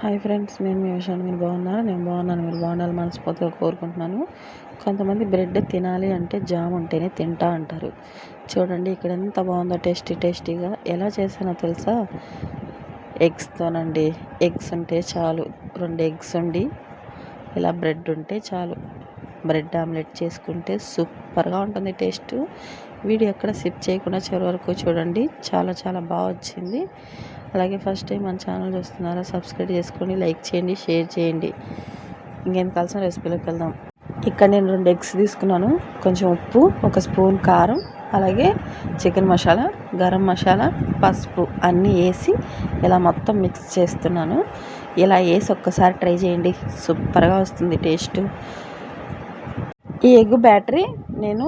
Hi friends మేము మీ విషయాన్ని మీరు బాగున్నారు? నేను బాగున్నాను మీరు బాగున్నారు మనస్ఫూర్తిగా కోరుకుంటున్నాను. కొంతమంది బ్రెడ్ తినాలి అంటే జామ్ ఉంటేనే తింటా అంటారు. చూడండి ఇక్కడ ఎంత బాగుందో టేస్టీ టేస్టీగా. ఎలా చేసానో తెలుసా? ఎగ్స్తోనండి ఎగ్స్ ఉంటే చాలు. రెండు ఎగ్స్ ఉండి ఇలా బ్రెడ్ ఉంటే చాలు. బ్రెడ్ ఆమ్లెట్ చేసుకుంటే సూపర్గా ఉంటుంది టేస్ట్. వీడియో ఎక్కడ సిప్ చేయకుండా చివరి వరకు చూడండి. చాలా చాలా బాగా వచ్చింది. అలాగే ఫస్ట్ టైం మన ఛానల్ చూస్తున్నారా సబ్స్క్రైబ్ చేసుకోండి లైక్ చేయండి షేర్ చేయండి. ఇంకేం కలిసిన రెసిపీలోకి వెళ్దాం. ఇక్కడ నేను రెండు ఎగ్స్ తీసుకున్నాను. కొంచెం ఉప్పు ఒక స్పూన్ కారం అలాగే చికెన్ మసాలా గరం మసాలా పసుపు అన్నీ వేసి ఇలా మొత్తం మిక్స్ చేస్తున్నాను. ఇలా వేసి ఒక్కసారి ట్రై చేయండి. సూపర్గా వస్తుంది టేస్ట్. ఈ ఎగ్ బ్యాటరీ నేను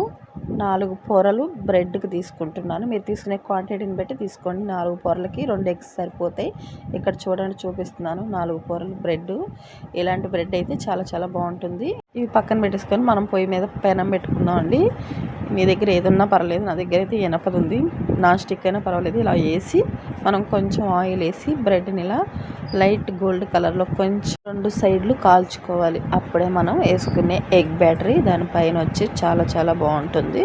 నాలుగు పొరలు బ్రెడ్కి తీసుకుంటున్నాను. మీరు తీసుకునే క్వాంటిటీని బట్టి తీసుకోండి. నాలుగు పొరలకి రెండు ఎగ్స్ సరిపోతాయి. ఇక్కడ చూడండి చూపిస్తున్నాను. నాలుగు పొరలు బ్రెడ్ ఇలాంటి బ్రెడ్ అయితే చాలా చాలా బాగుంటుంది. ఇవి పక్కన పెట్టేసుకొని మనం పొయ్యి మీద పెనం పెట్టుకుందాం అండి. మీ దగ్గర ఏదున్నా పర్వాలేదు నా దగ్గర అయితే ఎనపది ఉంది. నాన్ స్టిక్ అయినా పర్వాలేదు. ఇలా వేసి మనం కొంచెం ఆయిల్ వేసి బ్రెడ్ని ఇలా లైట్ గోల్డ్ కలర్లో కొంచెం రెండు సైడ్లు కాల్చుకోవాలి. అప్పుడే మనం వేసుకునే ఎగ్ బ్యాటరీ దానిపైన వచ్చి చాలా చాలా బాగుంటుంది.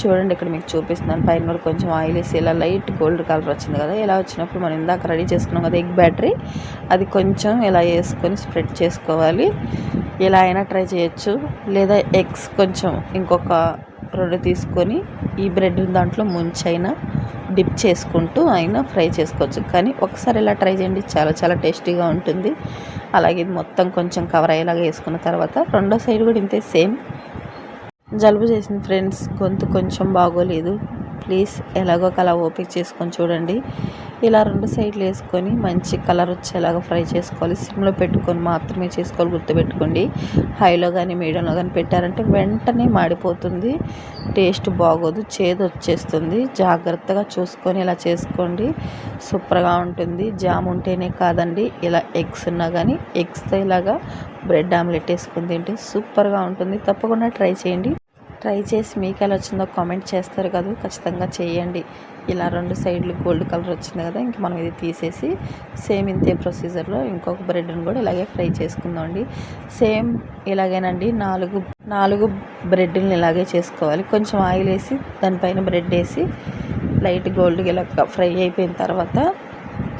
చూడండి ఇక్కడ మీకు చూపిస్తున్నాను పైన కూడా కొంచెం ఆయిల్ వేసి ఇలా లైట్ గోల్డ్ కలర్ వచ్చింది కదా ఇలా వచ్చినప్పుడు మనం ఇందాక రెడీ చేసుకున్నాం కదా ఎగ్ బ్యాటరీ అది కొంచెం ఇలా వేసుకొని స్ప్రెడ్ చేసుకోవాలి. ఇలా అయినా ట్రై చేయొచ్చు. లేదా ఎగ్స్ కొంచెం ఇంకొక రెండు తీసుకొని ఈ బ్రెడ్ దాంట్లో ముంచైనా డిప్ చేసుకుంటూ అయినా ఫ్రై చేసుకోవచ్చు. కానీ ఒకసారి ఇలా ట్రై చేయండి. చాలా చాలా టేస్టీగా ఉంటుంది. అలాగే ఇది మొత్తం కొంచెం కవర్ అయ్యేలాగా వేసుకున్న తర్వాత రెండో సైడ్ కూడా ఇంతే సేమ్. జలుబు చేసిన ఫ్రెండ్స్ గొంతు కొంచెం బాగోలేదు. ప్లీజ్ ఎలాగో కలా ఓపిక చేసుకొని చూడండి. ఇలా రెండు సైడ్లు వేసుకొని మంచి కలర్ వచ్చేలాగా ఫ్రై చేసుకోవాలి. సిమ్లో పెట్టుకొని మాత్రమే చేసుకోవాలి. గుర్తుపెట్టుకోండి. హైలో కానీ మీడియంలో కానీ పెట్టారంటే వెంటనే మాడిపోతుంది. టేస్ట్ బాగోదు. చేదు వచ్చేస్తుంది. జాగ్రత్తగా చూసుకొని ఇలా చేసుకోండి. సూపర్గా ఉంటుంది. జామ్ ఉంటేనే కాదండి. ఇలా ఎగ్స్ ఉన్నా కానీ ఎగ్స్తో ఇలాగా బ్రెడ్ ఆమ్లెట్ వేసుకుని తింటే సూపర్గా ఉంటుంది. తప్పకుండా ట్రై చేయండి. ట్రై చేసి మీకు ఎలా వచ్చిందో కామెంట్ చేస్తారు కదా ఖచ్చితంగా చేయండి. ఇలా రెండు సైడ్లు గోల్డ్ కలర్ వచ్చింది కదా ఇంక మనం ఇది తీసేసి సేమ్ ఇంతే ప్రొసీజర్లో ఇంకొక బ్రెడ్ని కూడా ఇలాగే ఫ్రై చేసుకుందామండి సేమ్ ఇలాగేనండి నాలుగు నాలుగు బ్రెడ్ని ఇలాగే చేసుకోవాలి. కొంచెం ఆయిల్ వేసి దానిపైన బ్రెడ్ వేసి లైట్ గోల్డ్ ఇలా ఫ్రై అయిపోయిన తర్వాత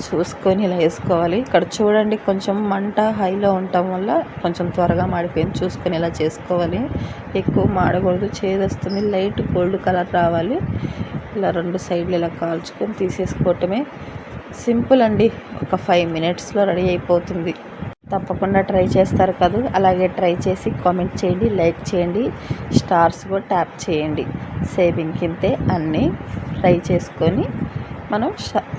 చూసుకొని ఇలా వేసుకోవాలి. ఇక్కడ చూడండి కొంచెం మంట హైలో ఉండటం వల్ల కొంచెం త్వరగా మాడిపోయింది. చూసుకొని ఇలా చేసుకోవాలి. ఎక్కువ మాడకూడదు. చేదొస్తుంది లైట్ గోల్డ్ కలర్ రావాలి. ఇలా రెండు సైడ్లు ఇలా కాల్చుకొని తీసేసుకోవటమే సింపుల్ అండి. ఒక ఫైవ్ మినిట్స్లో రెడీ అయిపోతుంది. తప్పకుండా ట్రై చేస్తారు కదా. అలాగే ట్రై చేసి కామెంట్ చేయండి లైక్ చేయండి స్టార్స్ కూడా ట్యాప్ చేయండి. సేవింగ్ కిందే అన్నీ ఫ్రై చేసుకొని మనం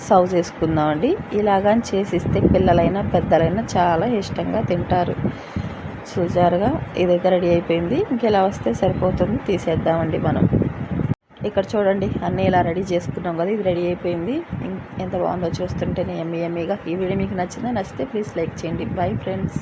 సర్వ్ చేసుకుందామండి. ఇలాగని చేసిస్తే పిల్లలైనా పెద్దలైనా చాలా ఇష్టంగా తింటారు. చూసారుగా ఇదైతే రెడీ అయిపోయింది. ఇంకెలా వస్తే సరిపోతుంది. తీసేద్దామండి మనం. ఇక్కడ చూడండి అన్నీ ఇలా రెడీ చేసుకున్నాం కదా ఇది రెడీ అయిపోయింది. ఎంత బాగుందో చూస్తుంటేనే ఎమ్మి ఎమ్మిగా. ఈ వీడియో మీకు నచ్చిందా? నచ్చితే ప్లీజ్ లైక్ చేయండి. Bye friends.